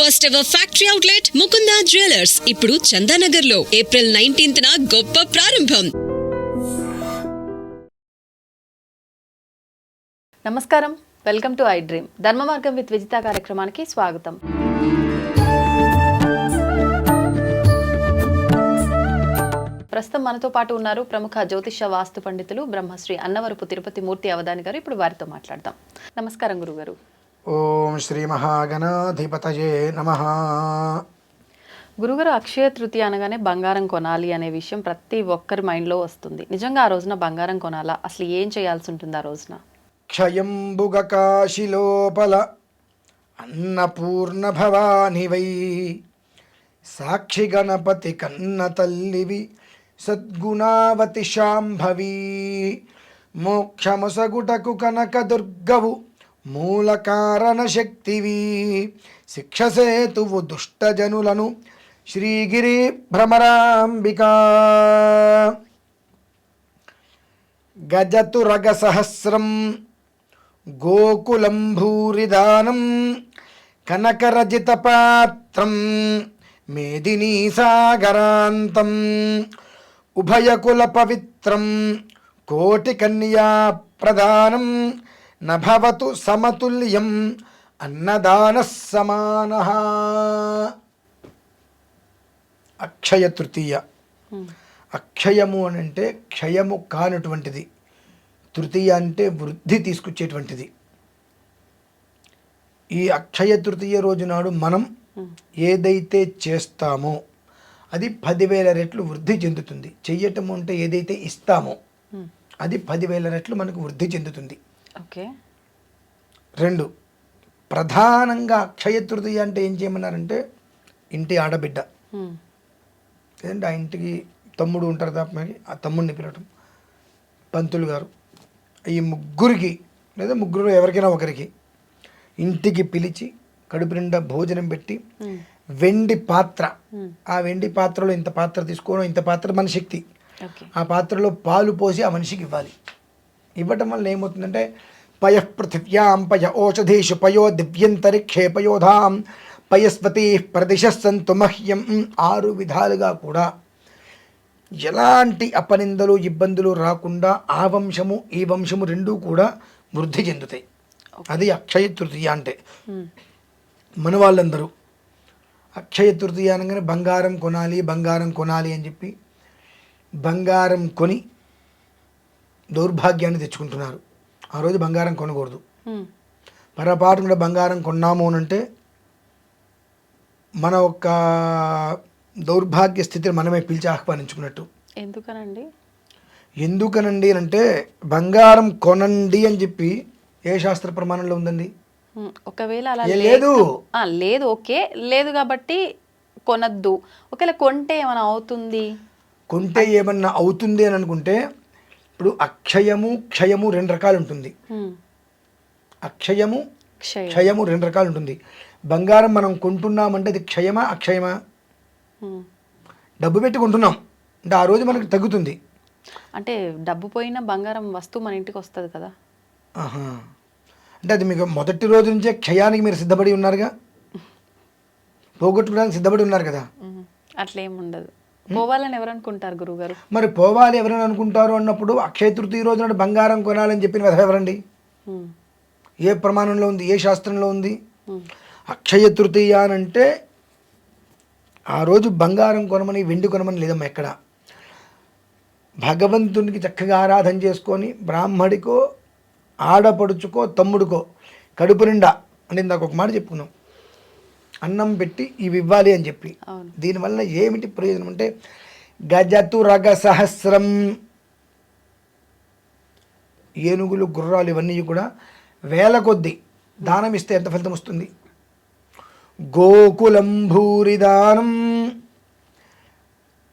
First ever factory outlet Mukunda jewellers ఇప్పుడు చందానగర్లో April nineteenth గొప్ప ప్రారంభం. నమస్కారం. వెల్కమ్ టు ఐ డ్రీమ్ ధర్మ మార్గం విత్ విజిత కార్యక్రమానికి స్వాగతం. ప్రస్తుతం మనతో పాటు ఉన్నారు ప్రముఖ జ్యోతిష వాస్తు పండితులు బ్రహ్మశ్రీ అన్నవరపు తిరుపతి మూర్తి అవధాని గారు. ఇప్పుడు వారితో మాట్లాడదాం. నమస్కారం గురుగారు. ఓం శ్రీ మహాగణాధిపతయే నమ. గురుగారు అక్షయ తృతీయ అనగానే బంగారం కొనాలి అనే విషయం ప్రతి ఒక్కరి మైండ్లో వస్తుంది. నిజంగా ఆ రోజున బంగారం కొనాలా? అసలు ఏం చేయాల్సి ఉంటుంది ఆ రోజున? క్షయంబుగ కాశిలోపల అన్నపూర్ణ భవాని వై సాక్షి గణపతి కన్న తల్లివి సద్గుణావతి శాంభవి. మోక్షమొసగుటకు కనక దుర్గవు మూల కారణ శక్తివి శిక్షసేతువు దుష్టజనులను శ్రీగిరి భ్రమరాంబిక గజతురగ సహస్రం గోకులం భూరిదానం కనకరజిత పాత్రం మేదినీ సాగరాంతం ఉభయకుల పవిత్రం కోటి కన్యా ప్రధానం నభవతు సమతుల్యం అన్నదాన సమాన అక్షయ తృతీయ. అక్షయము అని అంటే క్షయము కానటువంటిది. తృతీయ అంటే వృద్ధి తీసుకొచ్చేటువంటిది. ఈ అక్షయ తృతీయ రోజు నాడు మనం ఏదైతే చేస్తామో అది పదివేల రెట్లు వృద్ధి చెందుతుంది. చెయ్యటం అంటే ఏదైతే ఇస్తామో అది పదివేల రెట్లు మనకు వృద్ధి చెందుతుంది. ఓకే. రెండు ప్రధానంగా అక్షయ తృతీయ అంటే ఏం చేయమన్నారంటే ఇంటి ఆడబిడ్డ. లేదంటే ఆ ఇంటికి తమ్ముడు ఉంటారు తప్పకి ఆ తమ్ముడిని పిలవటం. పంతులు గారు ఈ ముగ్గురికి లేదా ముగ్గురు ఎవరికైనా ఒకరికి ఇంటికి పిలిచి కడుపు నిండా భోజనం పెట్టి వెండి పాత్ర. ఆ వెండి పాత్రలో ఇంత పాత్ర తీసుకోవడం ఇంత పాత్ర మన శక్తి. ఆ పాత్రలో పాలు పోసి ఆ మనిషికి ఇవ్వాలి. ఇవ్వటం వల్ల ఏమవుతుందంటే పయ పృథివ్యాం పయ ఓషధీషు పయో దివ్యంతరిక్షే పయోధాం పయస్పతి ప్రదిశస్సంతు మహ్యం ఆరు విధాలుగా కూడా ఎలాంటి అపనిందలు ఇబ్బందులు రాకుండా ఆ వంశము ఈ వంశము రెండూ కూడా వృద్ధి చెందుతాయి. అది అక్షయ తృతీయ అంటే. మన వాళ్ళందరూ అక్షయ తృతీయ అనగానే బంగారం కొనాలి బంగారం కొనాలి అని చెప్పి బంగారం కొని దౌర్భాగ్యాన్ని తెచ్చుకుంటున్నారు. ఆ రోజు బంగారం కొనకూడదు. పొరపాటు కూడా బంగారం కొన్నాము అని అంటే మన యొక్క దౌర్భాగ్య స్థితిని మనమే పిలిచి ఆహ్వానించుకున్నట్టు. ఎందుకనండి? ఎందుకనండి అని అంటే బంగారం కొనండి అని చెప్పి ఏ శాస్త్ర ప్రమాణంలో ఉందండి? ఒకవేళ అలా లేదు లేదు. ఓకే. లేదు కాబట్టి కొనద్దు. ఒకవేళ కొంటే ఏమైనా అవుతుంది? కొంటే ఏమన్నా అవుతుంది అని అనుకుంటే ఇప్పుడు అక్షయము క్షయము రెండు రకాలు ఉంటుంది అక్షయము క్షయ. క్షయము రెండు రకాలు ఉంటుంది బంగారం మనం కొంటున్నామంటే అది క్షయమా అక్షయమా. డబ్బు పెట్టి కొంటున్నాం. అంటే ఆ రోజు మనకు తగ్గుతుంది. అంటే డబ్బు పోయిన బంగారం వస్తువు మన ఇంటికి వస్తుంది కదా. ఆహా. అంటే అది మీకు మొదటి రోజు నుంచే క్షయానికి మీరు సిద్ధపడి ఉన్నారుగా? పోగొట్టుకోవడానికి సిద్ధపడి ఉన్నారు కదా? అట్లా ఉండదు. పోవాలని ఎవరు అనుకుంటారు గురుగారు మరి పోవాలి ఎవరైనా అనుకుంటారు అన్నప్పుడు అక్షయ తృతీయ రోజు నాడు బంగారం కొనాలని చెప్పిన వెధవ ఎవరండి? ఏ ప్రమాణంలో ఉంది? ఏ శాస్త్రంలో ఉంది? అక్షయ తృతీయ అని అంటే ఆ రోజు బంగారం కొనమని వెండి కొనమని లేదమ్మా ఎక్కడ? భగవంతునికి చక్కగా ఆరాధన చేసుకొని బ్రాహ్మడికో ఆడపడుచుకో తమ్ముడికో కడుపు నిండా అంటే ఇందాక ఒక మాట చెప్పుకున్నాం. అన్నం పెట్టి ఇవి ఇవ్వాలి అని చెప్పి. దీనివల్ల ఏమిటి ప్రయోజనం అంటే గజతురగ సహస్రం. ఏనుగులు గుర్రాలు ఇవన్నీ కూడా వేల కొద్దీ దానం ఇస్తే ఎంత ఫలితం వస్తుంది? గోకులం భూరిదానం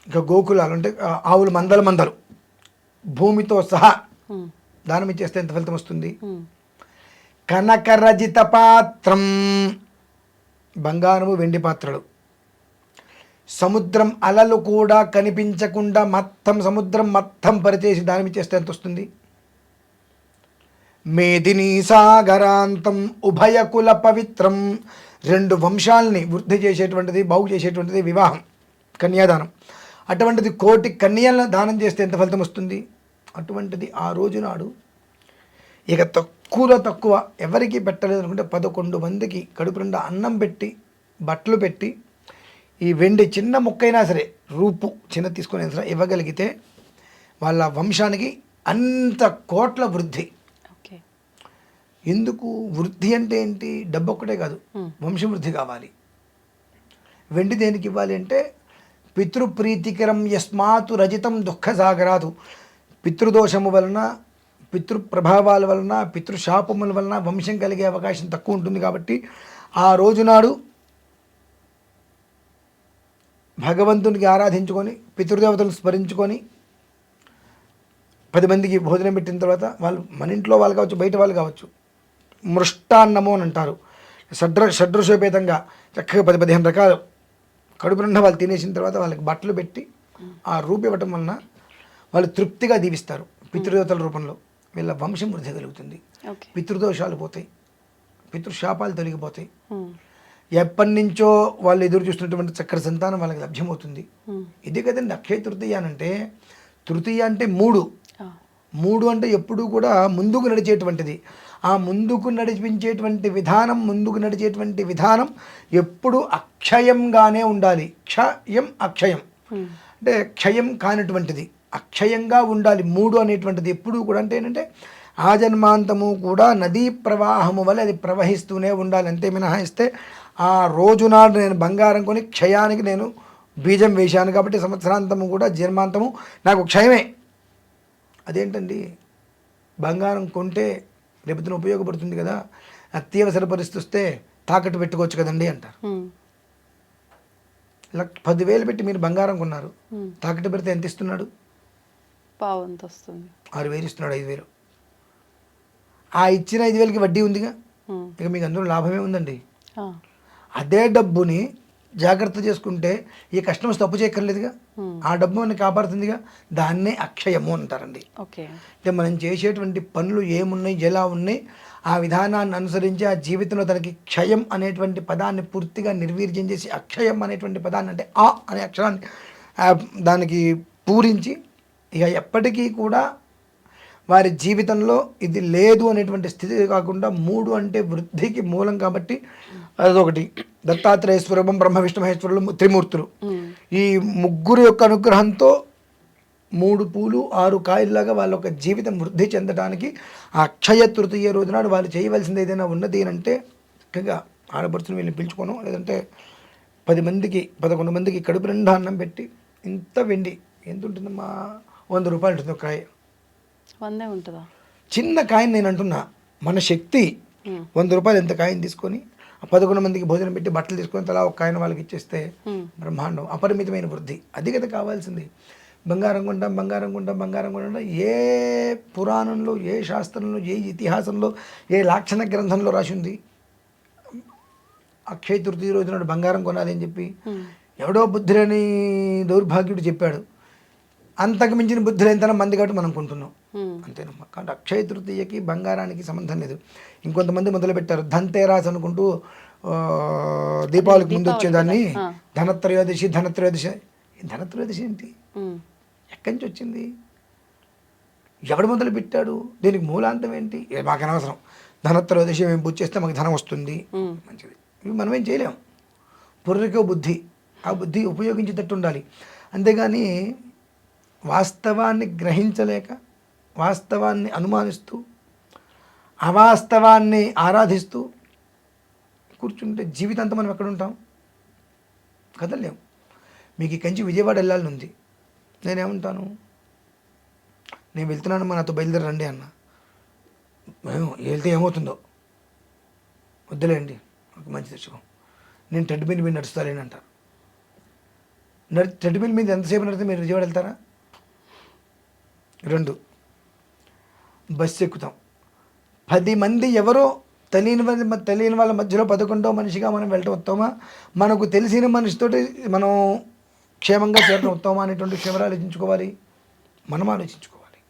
ఇక గోకులాలు అంటే ఆవులు మందలు మందలు. భూమితో సహా దానం ఇచ్చేస్తే ఎంత ఫలితం వస్తుంది? కనకరజిత పాత్రం. బంగారము వెండి పాత్రలు. సముద్రం అలలు కూడా కనిపించకుండా మొత్తం సముద్రం మొత్తం పరిచేసి దానం చేస్తే ఎంత వస్తుంది? మేదినీ సాగరాంతం ఉభయకుల పవిత్రం. రెండు వంశాలని వృద్ధి చేసేటువంటిది బాగు చేసేటువంటిది వివాహం కన్యాదానం. అటువంటిది కోటి కన్యలను దానం చేస్తే ఎంత ఫలితం వస్తుంది? అటువంటిది ఆ రోజు నాడు ఇక తక్కువలో తక్కువ ఎవరికి పెట్టలేదు అనుకుంటే పదకొండు మందికి కడుపు నిండా అన్నం పెట్టి బట్టలు పెట్టి ఈ వెండి చిన్న ముక్కైనా సరే రూపు చిన్న తీసుకొని సరే ఇవ్వగలిగితే వాళ్ళ వంశానికి అంత కోట్ల వృద్ధి. ఎందుకు? వృద్ధి అంటే ఏంటి? డబ్బు ఒక్కటే కాదు. వంశవృద్ధి కావాలి. వెండి దేనికి ఇవ్వాలి అంటే పితృప్రీతికరం యస్మాతు రజితం దుఃఖసాగరాదు పితృదోషము వలన పితృ ప్రభావాల వలన పితృశాపముల వలన వంశం కలిగే అవకాశం తక్కువ ఉంటుంది కాబట్టి ఆ రోజునాడు భగవంతునికి ఆరాధించుకొని పితృదేవతలను స్మరించుకొని పది మందికి భోజనం పెట్టిన తర్వాత వాళ్ళు మన ఇంట్లో వాళ్ళు కావచ్చు బయట వాళ్ళు కావచ్చు మృష్టాన్నము అని అంటారు. షడ్ర షడ్రుషోపేతంగా చక్కగా పది పదిహేను రకాలు కడుపు నిండా వాళ్ళు తినేసిన తర్వాత వాళ్ళకి బట్టలు పెట్టి ఆ రూపు ఇవ్వటం వలన వాళ్ళు తృప్తిగా దీవిస్తారు పితృదేవతల రూపంలో. వీళ్ళ వంశం వృద్ధి కలుగుతుంది పితృదోషాలు పోతాయి. పితృశాపాలు తొలగిపోతాయి. ఎప్పటి నుంచో వాళ్ళు ఎదురు చూస్తున్నటువంటి చక్కటి సంతానం వాళ్ళకి లభ్యమవుతుంది. ఇది కదండి అక్షయ తృతీయ అని అంటే తృతీయ అంటే మూడు. మూడు అంటే ఎప్పుడూ కూడా ముందుకు నడిచేటువంటిది. ఆ ముందుకు నడిపించేటువంటి విధానం ముందుకు నడిచేటువంటి విధానం ఎప్పుడు అక్షయంగానే ఉండాలి. క్షయం అక్షయం. అంటే క్షయం కానటువంటిది. అక్షయంగా ఉండాలి. మూడు అనేటువంటిది ఎప్పుడూ కూడా అంటే ఏంటంటే ఆ జన్మాంతము కూడా నదీ ప్రవాహము వల్ల అది ప్రవహిస్తూనే ఉండాలి. అంతే మినహాయిస్తే ఆ రోజునాడు నేను బంగారం కొని క్షయానికి నేను బీజం వేశాను కాబట్టి సంవత్సరాంతము కూడా జన్మాంతము నాకు క్షయమే. అదేంటండి? బంగారం కొంటే రేపొద్దున ఉపయోగపడుతుంది కదా. అత్యవసర పరిస్థితి వస్తే తాకట్టు పెట్టుకోవచ్చు కదండి అంటారు. పదివేలు పెట్టి మీరు బంగారం కొన్నారు. తాకట్టు పెడితే ఎంత ఇస్తున్నాడు? పావంత వస్తుంది ఆరు వేలు ఇస్తున్నాడు ఐదు వేలు. ఆ ఇచ్చిన ఐదు వేలకి వడ్డీ ఉందిగా? ఇక మీకు అందులో లాభమే ఉందండి. అదే డబ్బుని జాగ్రత్త చేసుకుంటే ఈ కస్టమర్స్ తప్పు చేయక్కర్లేదుగా? ఆ డబ్బు మనకి కాపాడుతుందిగా? దాన్నే అక్షయము అంటారండి. ఓకే. అంటే మనం చేసేటువంటి పనులు ఏమున్నాయి ఎలా ఉన్నాయి ఆ విధానాన్ని అనుసరించి ఆ జీవితంలో తనకి క్షయం అనేటువంటి పదాన్ని పూర్తిగా నిర్వీర్యం చేసి అక్షయం అనేటువంటి పదాన్ని అంటే ఆ అనే అక్షరాన్ని దానికి పూరించి ఇక ఎప్పటికీ కూడా వారి జీవితంలో ఇది లేదు అనేటువంటి స్థితి కాకుండా మూడు అంటే వృద్ధికి మూలం కాబట్టి అదొకటి. దత్తాత్రేయ స్వరూపం బ్రహ్మ విష్ణు మహేశ్వరులు త్రిమూర్తులు. ఈ ముగ్గురు యొక్క అనుగ్రహంతో మూడు పూలు ఆరు కాయల్లాగా వాళ్ళ యొక్క జీవితం వృద్ధి చెందడానికి ఆ అక్షయ తృతీయ రోజునాడు వాళ్ళు చేయవలసింది ఏదైనా ఉన్నది అంటే చక్కగా ఆడపడుచుని వీళ్ళని పిలుచుకోను. లేదంటే పది మందికి పదకొండు మందికి కడుపు నిండా అన్నం పెట్టి ఇంత వెండి. ఎంత ఉంటుందమ్మా? వంద రూపాయలు ఉంటుంది ఒక కాయ. వందే ఉంటుందా? చిన్న కాయని నేను అంటున్నా మన శక్తి వంద రూపాయలు ఎంత కాయని తీసుకొని పదకొండు మందికి భోజనం పెట్టి బట్టలు తీసుకొని తలా ఒక కాయన వాళ్ళకి ఇచ్చేస్తే బ్రహ్మాండం అపరిమితమైన వృద్ధి. అది కదా కావాల్సింది. బంగారం కొంటాం బంగారం కొంటాం బంగారం కొంటాం ఏ పురాణంలో ఏ శాస్త్రంలో ఏ ఇతిహాసంలో ఏ లాక్షణ గ్రంథంలో రాసి ఉంది? అక్షయ తృతీయ రోజు నాడు బంగారం కొనాలి అని చెప్పి ఎవడో బుద్ధులని దౌర్భాగ్యుడు చెప్పాడు. అంతకు మించిన బుద్ధులు ఎంతనా మంది కాబట్టి మనం కొంటున్నాం. ఉమ్, అంతేనమ్మా కాబట్టి అక్షయ తృతీయకి బంగారానికి సంబంధం లేదు. ఇంకొంతమంది మొదలు పెట్టారు ధన్తేరాస్ అనుకుంటూ దీపావళికి ముందు వచ్చేదాన్ని. ధనత్రయోదశి ధనత్రయోదశి. ఈ ధనత్రయోదశి ఏంటి? ఎక్కడి నుంచి వచ్చింది? ఎవడు మొదలు పెట్టాడు దీనికి మూలాంతం ఏంటి? మాకు అనవసరం. ధనత్రయోదశి మేము పూజ చేస్తే మాకు ధనం వస్తుంది. మంచిది. ఇవి మనం ఏం చేయలేం. పుర్రికో బుద్ధి. ఆ బుద్ధి ఉపయోగించేటట్టు ఉండాలి. అంతేగాని వాస్తవాన్ని గ్రహించలేక వాస్తవాన్ని అనుమానిస్తూ అవాస్తవాన్ని ఆరాధిస్తూ కూర్చుంటే జీవితాంతం మనం ఎక్కడ ఉంటాం? కదలేం మీకు ఈ కంచి విజయవాడ వెళ్ళాలని ఉంది నేనేమంటాను? నేను వెళ్తున్నాను మా నాతో బయలుదేరండి అన్న. మేము వెళ్తే ఏమవుతుందో? వద్దులేండి ఒక మంచి తెచ్చుకో నేను ట్రెడ్మిల్ మీద నడుస్తాలేని అంటారు నడి ట్రెడ్మిల్ మీద ఎంతసేపు నడితే మీరు విజయవాడ వెళ్తారా? రెండు. బస్సు ఎక్కుతాం. పది మంది ఎవరో తెలియని వాళ్ళ తెలియని వాళ్ళ మధ్యలో పదకొండో మనిషిగా మనం వెళ్ళటం వస్తామా మనకు తెలిసిన మనిషితోటి మనం క్షేమంగా చేరడం వస్తామా అనేటువంటి విషయం ఆలోచించుకోవాలి. మనం ఆలోచించుకోవాలి.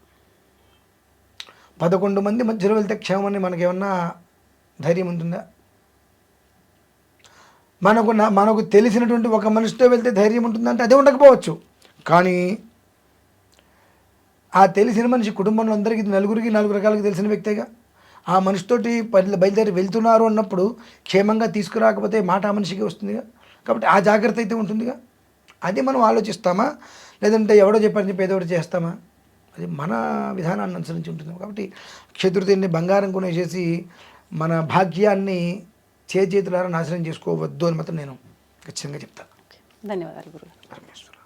పదకొండు మంది మధ్యలో వెళ్తే క్షేమం అని మనకేమన్నా ధైర్యం ఉంటుందా? మనకు నా- మనకు తెలిసినటువంటి ఒక మనిషితో వెళ్తే ధైర్యం ఉంటుందంటే అదే ఉండకపోవచ్చు. కానీ ఆ తెలిసిన మనిషి కుటుంబంలో అందరికీ నలుగురికి నాలుగు రకాలుగా తెలిసిన వ్యక్తిగా. ఆ మనిషితోటి బయలు బయలుదేరి వెళ్తున్నారు అన్నప్పుడు క్షేమంగా తీసుకురాకపోతే మాట ఆ మనిషికి వస్తుందిగా. కాబట్టి ఆ జాగ్రత్త అయితే ఉంటుందిగా. అది మనం ఆలోచిస్తామా? లేదంటే ఎవడో చెప్పారని చెప్పి ఏదో ఒకటి చేస్తామా? అది మన విధానాన్ని అనుసరించి ఉంటుంది. కాబట్టి క్షత్రుతిని బంగారం కొనేసేసి మన భాగ్యాన్ని చేతులారా నాశనం చేసుకోవద్దు అని మాత్రం నేను ఖచ్చితంగా చెప్తాను ధన్యవాదాలు పరమేశ్వర